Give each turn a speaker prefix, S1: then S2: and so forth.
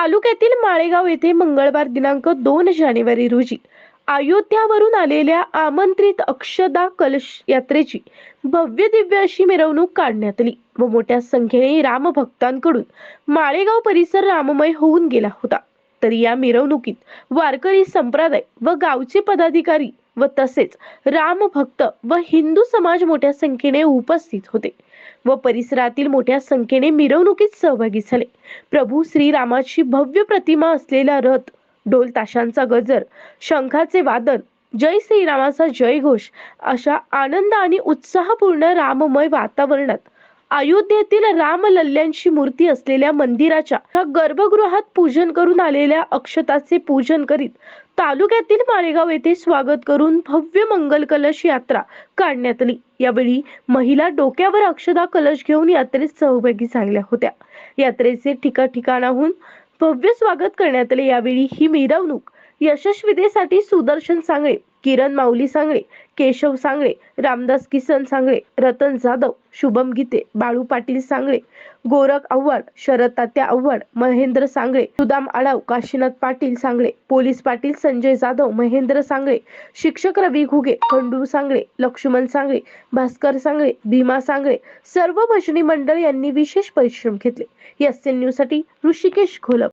S1: तालुक्यातील माळेगाव येथे मंगळवार दिनांक दोन जानेवारी रोजी अयोध्यावरून आलेल्या आमंत्रित अक्षदा कलश यात्रेची भव्य दिव्य अशी मिरवणूक काढण्यात आली व मोठ्या संख्येने रामभक्तांकडून माळेगाव परिसर राममय होऊन गेला होता. तर या मिरवणुकीत वारकरी संप्रदाय व गावचे पदाधिकारी व तसेच रामभक्त व हिंदू समाज मोठ्या संख्येने उपस्थित होते. व परिसरातील मोठ्या संख्येने मिरवणुकीत सहभागी झाले. प्रभू श्रीरामाची भव्य प्रतिमा असलेला रथ ढोल ताशांचा गजर शंखाचे वादन जय श्रीरामाचा जयघोष अशा आनंद आणि उत्साहपूर्ण राममय वातावरणात अयोध्येतील रामलल्ल्यांची मूर्ती असलेल्या मंदिराच्या गर्भगृहात पूजन करून आलेल्या अक्षताचे पूजन करीत तालुक्यातील माळेगाव येथे स्वागत करून भव्य मंगल कलश यात्रा काढण्यात आली. यावेळी महिला डोक्यावर अक्षदा कलश घेऊन यात्रेत सहभागी झाल्या होत्या. यात्रेचे ठिकाठिकाणाहून भव्य स्वागत करण्यात आले. यावेळी ही मिरवणूक यशस्वीतेसाठी सुदर्शन सांगळे किरण माऊली सांगळे केशव सांगळे रामदास किसन सांगळे रतन जाधव शुभम गीते बाळू पाटील सांगळे गोरख आव्हाड शरद तात्या आव्हाड महेंद्र सांगळे सुदाम आडाव काशीनाथ पाटील सांगळे पोलीस पाटील संजय जाधव महेंद्र सांगळे शिक्षक रवी घुगे खंडू सांगळे लक्ष्मण सांगळे भास्कर सांगळे भीमा सांगळे सर्व भजनी मंडळ यांनी विशेष परिश्रम घेतले. एस एन न्यूजसाठी ऋषिकेश घोलप